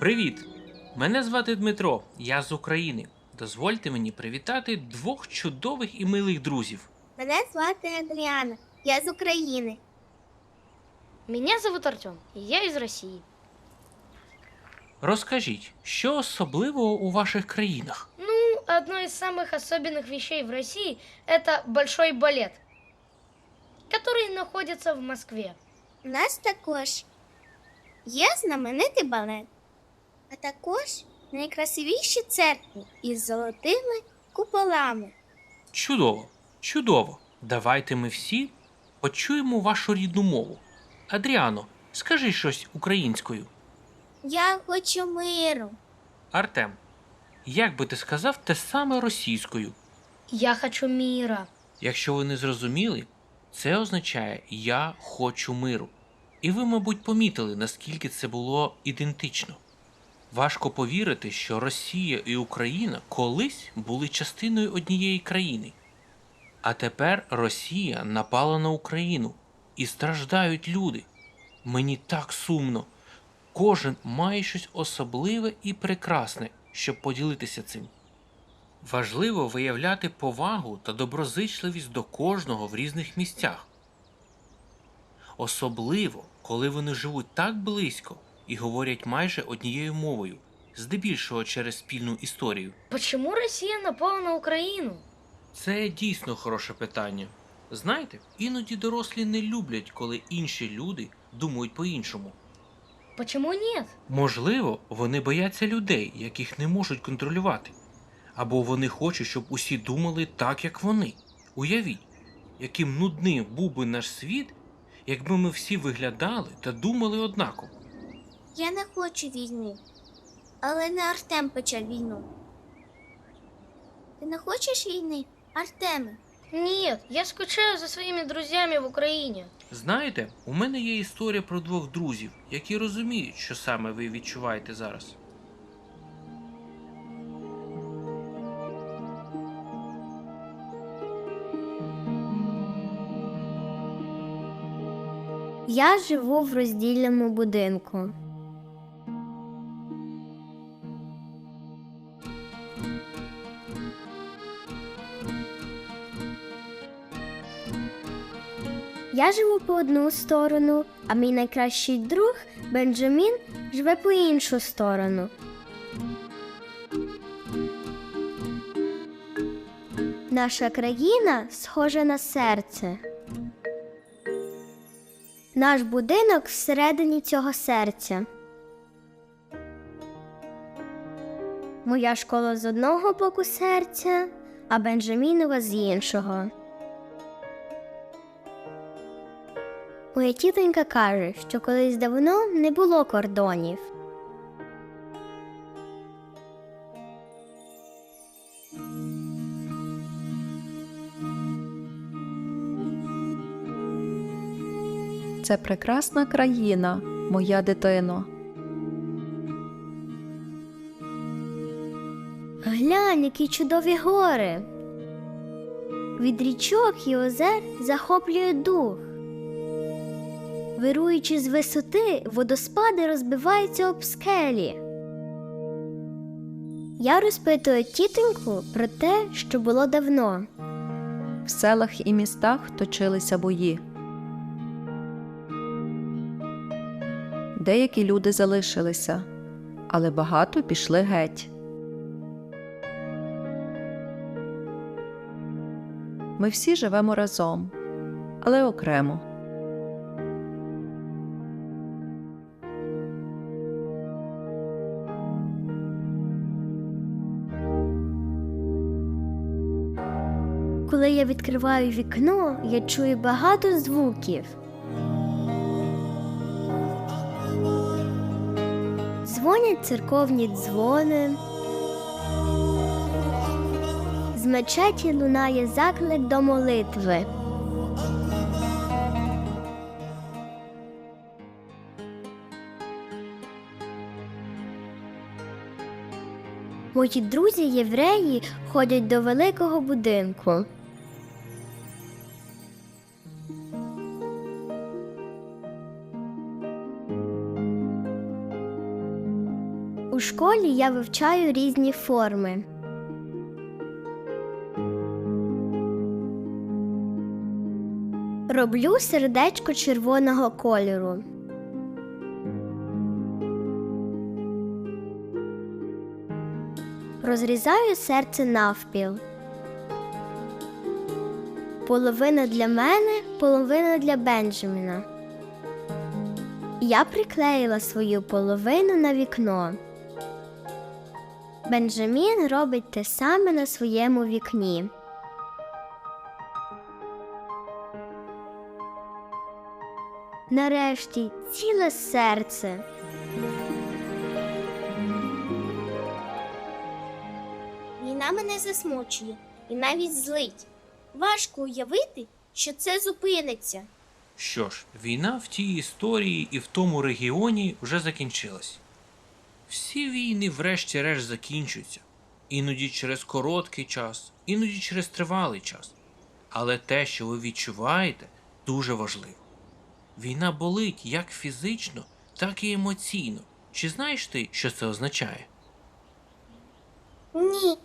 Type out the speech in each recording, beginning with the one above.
Привіт! Мене звати Дмитро, я з України. Дозвольте мені привітати двох чудових і милих друзів. Мене звати Адріана. Я з України. Меня зовут Артем, и я из России. Розкажіть, що особливого у ваших країнах? Ну, одно из самых особенных вещей в России – это большой балет, который находится в Москве. У нас також є знаменитий балет, а також найкрасивіші церкви із золотими куполами. Чудово, чудово. Давайте ми всі почуємо вашу рідну мову. Адріано, скажи щось українською. Я хочу миру. Артем, як би ти сказав те саме російською? Я хочу мира. Якщо ви не зрозуміли, це означає Я хочу миру. І ви, мабуть, помітили, наскільки це було ідентично. Важко повірити, що Росія і Україна колись були частиною однієї країни. А тепер Росія напала на Україну і страждають люди. Мені так сумно. Кожен має щось особливе і прекрасне, щоб поділитися цим. Важливо виявляти повагу та доброзичливість до кожного в різних місцях. Особливо, коли вони живуть так близько і говорять майже однією мовою, здебільшого через спільну історію. Почему Россия напала на Украину? Це дійсно хороше питання. Знаєте, іноді дорослі не люблять, коли інші люди думають по-іншому. Почему нет? Можливо, вони бояться людей, яких не можуть контролювати. Або вони хочуть, щоб усі думали так, як вони. Уявіть, яким нудним був би наш світ, якби ми всі виглядали та думали однаково. Я не хочу війни. Але не Артем почав війну. Ти не хочеш війни, Артеме? Нет, я скучаю за своими друзьями в Украине. Знаєте, у мене є історія про двох друзів, які розуміють, що саме ви відчуваєте зараз. Я живу в роздільному будинку. Я живу по одну сторону, а мій найкращий друг Бенджамін живе по іншу сторону. Наша країна схожа на серце. Наш будинок всередині цього серця. Моя школа з одного боку серця, а Бенджамінова з іншого. Моя тітонька каже, що колись давно не було кордонів. Це прекрасна країна, моя дитино. Глянь, які чудові гори. Від річок і озер захоплює дух. Вируючи з висоти, водоспади розбиваються об скелі. Я розпитую тітоньку про те, що було давно. В селах і містах точилися бої. Деякі люди залишилися, але багато пішли геть. Ми всі живемо разом, але окремо. Коли я відкриваю вікно, я чую багато звуків. Дзвонять церковні дзвони. З мечеті лунає заклик до молитви. Мої друзі євреї ходять до великого будинку. Школі я вивчаю різні форми. Роблю сердечко червоного кольору. Розрізаю серце навпіл. Половина для мене, половина для Бенджаміна. Я приклеїла свою половину на вікно. Бенджамін робить те саме на своєму вікні. Нарешті ціле серце. Війна мене засмучує і навіть злить. Важко уявити, що це зупиниться. Що ж, війна в тій історії і в тому регіоні вже закінчилась. Всі війни, врешті-решт, закінчуються. Іноді через короткий час, іноді через тривалий час. Але те, що ви відчуваєте, дуже важливо. Війна болить як фізично, так і емоційно. Чи знаєш ти, що це означає? Ні,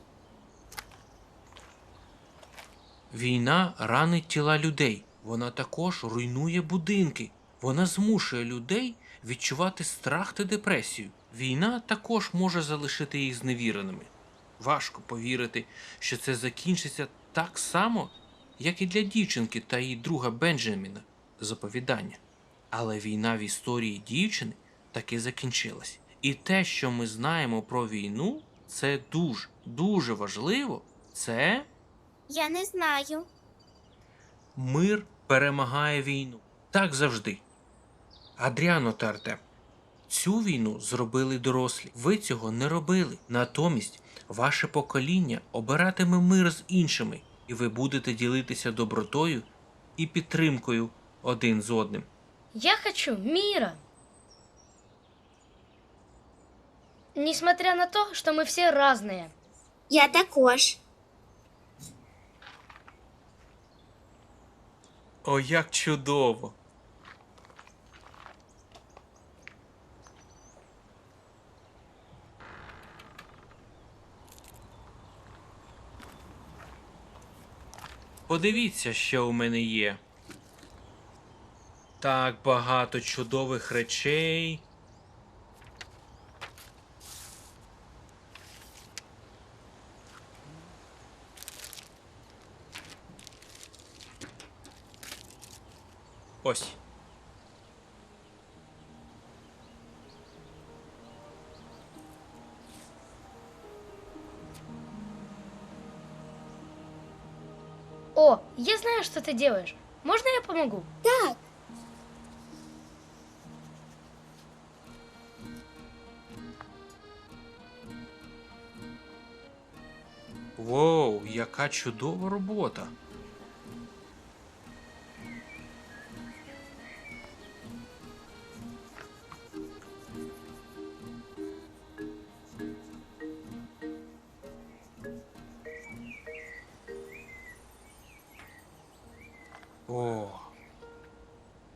Війна ранить тіла людей. Вона також руйнує будинки. Вона змушує людей відчувати страх та депресію. Війна також може залишити їх зневіреними. Важко повірити, що це закінчиться так само, як і для дівчинки та її друга Бенджаміна з оповідання. Але війна в історії дівчини таки закінчилась. І те, що ми знаємо про війну, це дуже, дуже важливо. Це я не знаю. Мир перемагає війну. Так завжди. Адріано та Артем. Цю війну зробили дорослі. Ви цього не робили. Натомість ваше покоління обиратиме мир з іншими, і ви будете ділитися добротою і підтримкою один з одним. Я хочу мира. Несмотря на то, что мы все разные. Я також. О, як чудово! Подивіться, що у мене є. Так багато чудових речей. О, я знаю, что ты делаешь. Можно я помогу? Так, Воу, яка чудова робота.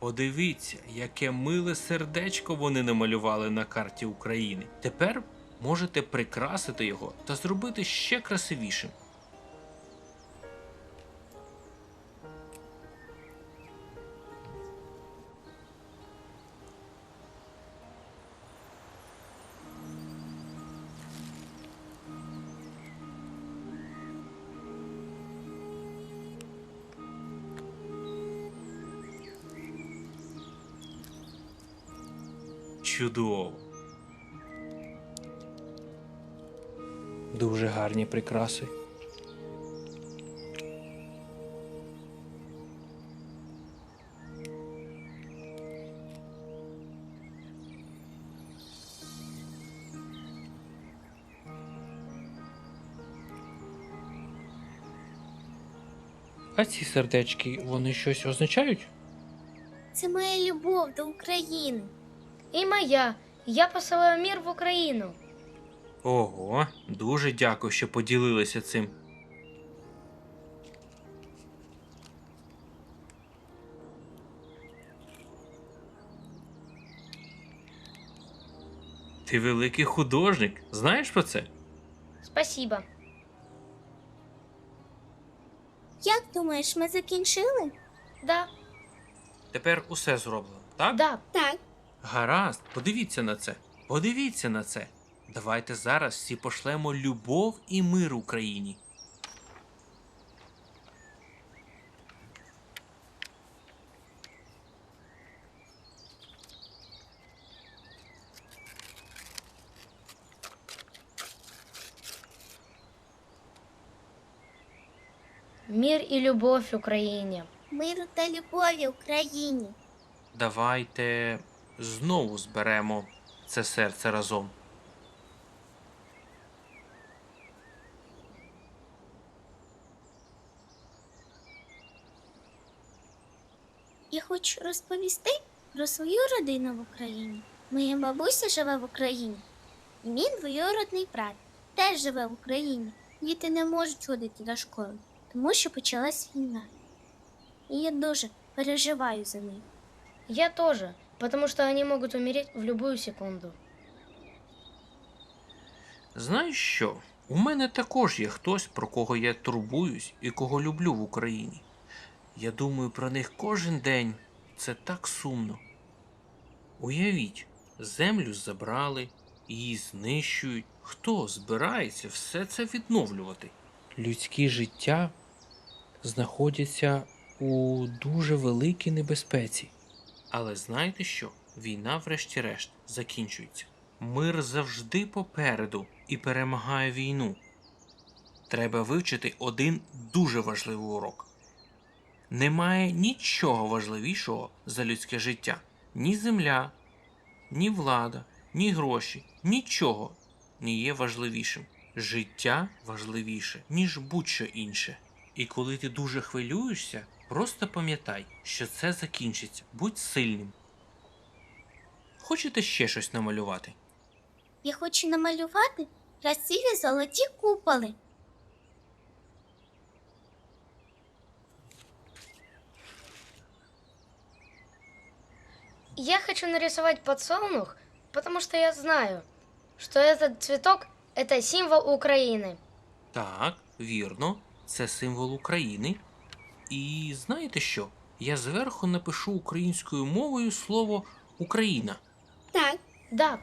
Подивіться, яке миле сердечко вони намалювали на карті України. Тепер можете прикрасити його та зробити ще красивішим. Чудово. Дуже гарні прикраси. А ці сердечки, вони щось означають? це моя любов до України. И моя. Я посылаю мир в Украину. Ого, дуже дякую, що поділилися цим. Ти великий художник. Знаєш про це? Спасибо. Як думаєш, ми закінчили? Да, Тепер усе зроблено, так? да. Так. Гаразд, подивіться на це. Подивіться на це. Давайте зараз всі пошлемо любов і мир Україні. Мир и любовь Украине. Миру та любові Україні. Давайте знову зберемо це серце разом. Я хочу розповісти про свою родину в Україні. Моя бабуся живе в Україні. І мій двоюродний брат теж живе в Україні. Діти не можуть ходити до школи, тому що почалась війна. І я дуже переживаю за них. Я тоже, потому что они могут умереть в любую секунду. Знаєш що? У мене також є хтось, про кого я турбуюсь і кого люблю в Україні. Я думаю про них кожен день. Це так сумно. Уявіть, землю забрали, її знищують. Хто збирається все це відновлювати? Людські життя знаходяться у дуже великій небезпеці. Але знаєте що? Війна, врешті-решт, закінчується. Мир завжди попереду і перемагає війну. Треба вивчити один дуже важливий урок. Немає нічого важливішого за людське життя. Ні земля, ні влада, ні гроші, нічого не є важливішим. Життя важливіше, ніж будь-що інше. І коли ти дуже хвилюєшся, просто пам'ятай, що це закінчиться. Будь сильним. Хочете ще щось намалювати? Я хочу намалювати красиві золоті куполи. Я хочу нарисовать подсолнух, потому что я знаю, что этот цветок – это символ Украины. Так, вірно, це символ України. І знаєте що? Я зверху напишу українською мовою слово Україна. Так. Да,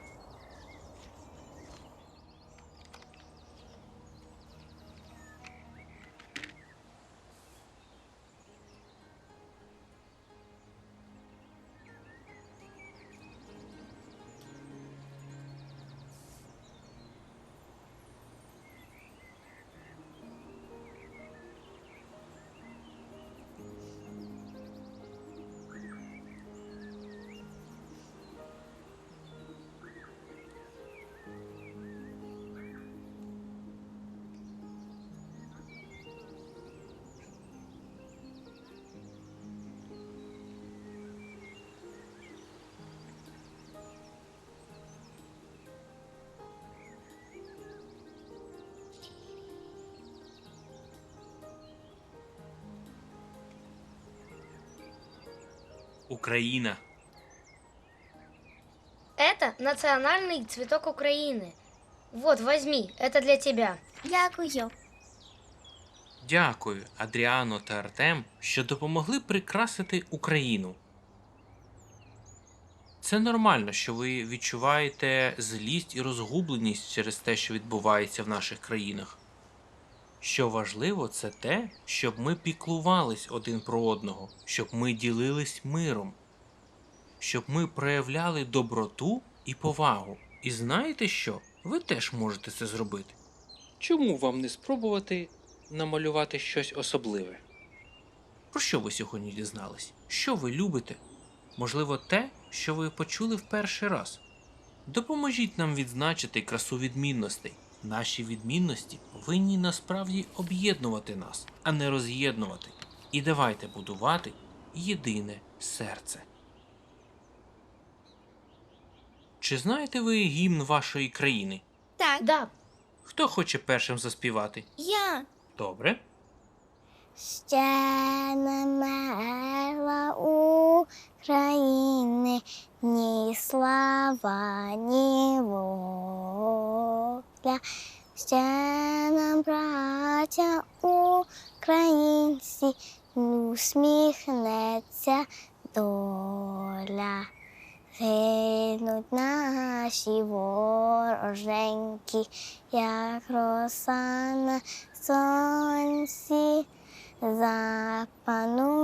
Україна. это национальный цветок Украины. Вот, возьми, это для тебя. Дякую. Дякую, Адріано та Артем, що допомогли прикрасити Україну. Це нормально, що ви відчуваєте злість і розгубленість через те, що відбувається в наших країнах. Що важливо, це те, щоб ми піклувались один про одного, щоб ми ділились миром, щоб ми проявляли доброту і повагу. І знаєте що? Ви теж можете це зробити. Чому вам не спробувати намалювати щось особливе? Про що ви сьогодні дізнались? Що ви любите? Можливо, те, що ви почули в перший раз. Допоможіть нам відзначити красу відмінностей. Наші відмінності повинні насправді об'єднувати нас, а не роз'єднувати. І давайте будувати єдине серце. Чи знаєте ви гімн вашої країни? Так. Да, Хто хоче першим заспівати? Я. Добре. ще не України, ні слава, ні воля. Ще нам, браття українці, усміхнеться доля. Гинуть наші вороженьки, як роса на сонці. Запануємо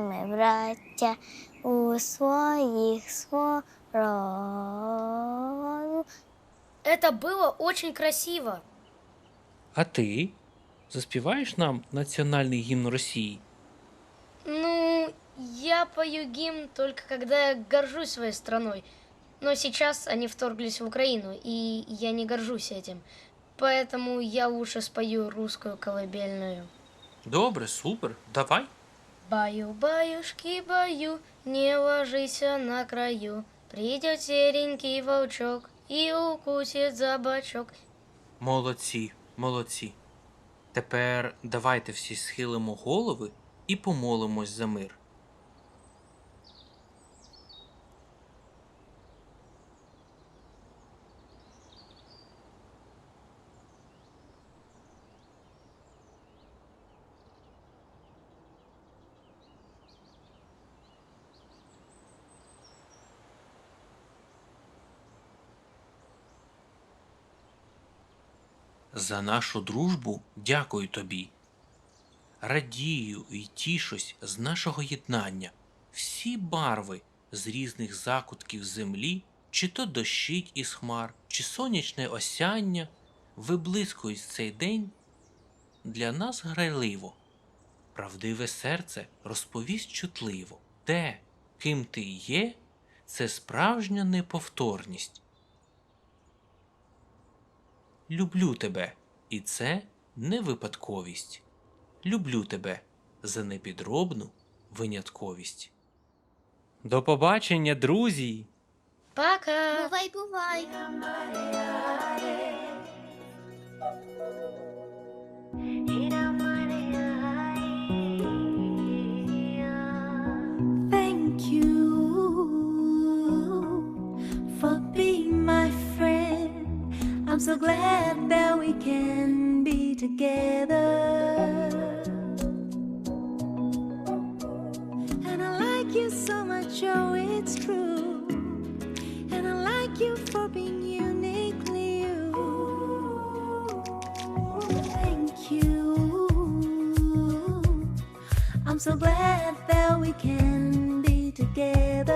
ми, браття, у своїх сворон. Это было очень красиво. А ти заспіваєш нам національний гімн Росії? Ну, я пою гимн только когда я горжусь своей страной. Но сейчас они вторглись в Украину, и я не горжусь этим. Поэтому я лучше спою русскую колыбельную. Добре, супер, давай. Баю, баюшки, баю, не ложися на краю. Придет серенький волчок и укусить за бачок. Молодці, молодці. Тепер давайте всі схилимо голови і помолимось за мир. За нашу дружбу дякую тобі. Радію і тішусь з нашого єднання. Всі барви з різних закутків землі, чи то дощить із хмар, чи сонячне осяння, виблискують цей день для нас грайливо. Правдиве серце розповість чутливо. Те, ким ти є, це справжня неповторність. Люблю тебе, і це не випадковість. Люблю тебе за непідробну винятковість. До побачення, друзі! Пока! Бувай, бувай. I'm so glad that we can be together. And I like you so much, oh, it's true. And I like you for being uniquely you. Thank you. I'm so glad that we can be together.